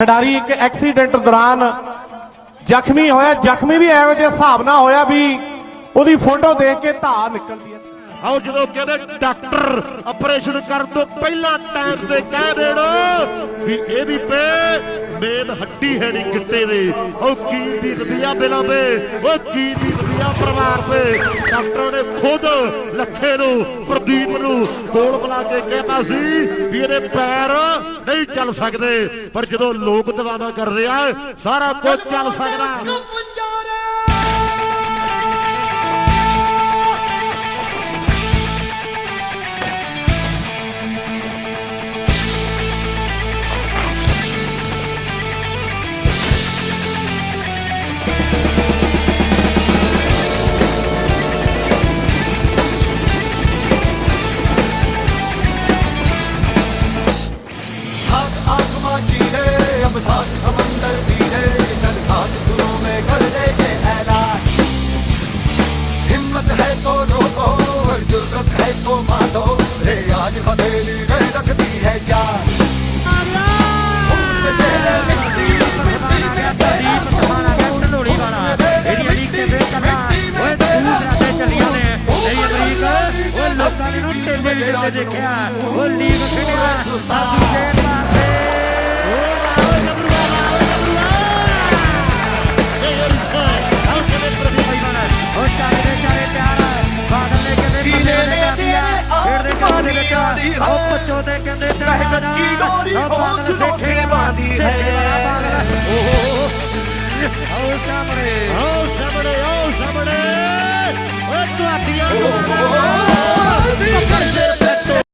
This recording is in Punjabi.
ਖਿਡਾਰੀ ਇੱਕ ਐਕਸੀਡੈਂਟ ਦੌਰਾਨ ਜ਼ਖਮੀ ਹੋਇਆ। ਜ਼ਖਮੀ ਵੀ ਇਹੋ ਜਿਹਾ ਹਿਸਾਬ ਨਾਲ ਹੋਇਆ ਵੀ ਉਹਦੀ ਫੋਟੋ ਦੇਖ ਕੇ ਧਾਰ ਨਿਕਲਦੀ ਹੈ। ਆਓ ਜਦੋਂ ਕਹਿੰਦੇ ਡਾਕਟਰ ਆਪਰੇਸ਼ਨ ਕਰਨ ਤੋਂ ਪਹਿਲਾਂ ਟਾਈਮ ਤੇ ਕਹਿ ਦੇਣ ਵੀ ਇਹਦੀ ਪੇ ਮੇਨ ਹੱਡੀ ਹੈ ਨਹੀਂ ਗਿੱਟੇ ਦੇ। ਉਹ ਕੀ ਦੀ ਰੁਪਿਆ ਬਿਲਾਂ ਦੇ ਉਹ ਕੀ ਦੀ ਰੁਪਿਆ ਪਰਿਵਾਰ ਦੇ ਡਾਕਟਰ ਨੇ ਖੁਦ ਲੱਖੇ ਨੂੰ, ਪ੍ਰਦੀਪ ਨੂੰ ਕੋਲ ਬੁਲਾ ਕੇ ਕਹਿਤਾ ਸੀ ਵੀ ਇਹਦੇ ਪੈਰ ਨਹੀਂ ਚੱਲ ਸਕਦੇ। ਪਰ ਜਦੋਂ ਲੋਕ ਦੀਵਾਨਾ ਕਰ ਰਿਹਾ ਸਾਰਾ ਕੁਝ ਚੱਲ ਸਕਦਾ सात समंदर पीरे चल सात सुरों में कर दे ये ऐलान हिम्मत है। तो रोको और जुर्रत है तो मानो रे आज हथेली में रखती है जान खून में तेरे मिट्टी मिट्टी में ਬੱਚੋ ਦੇ ਕਹਿੰਦੇ ਤੇ ਮਹਿਕਤ ਕੀ ਡੋਰੀ ਹੌਸਲੋਂ ਸੇ ਬਾਂਧੀ ਹੈ। ਆਓ ਸਾਹਮਣੇ ਆਓ ਸਾਹਮਣੇ ਆਓ ਸਾਹਮਣੇ ਤੁਹਾਡੀਆਂ ਓ, ਕੇ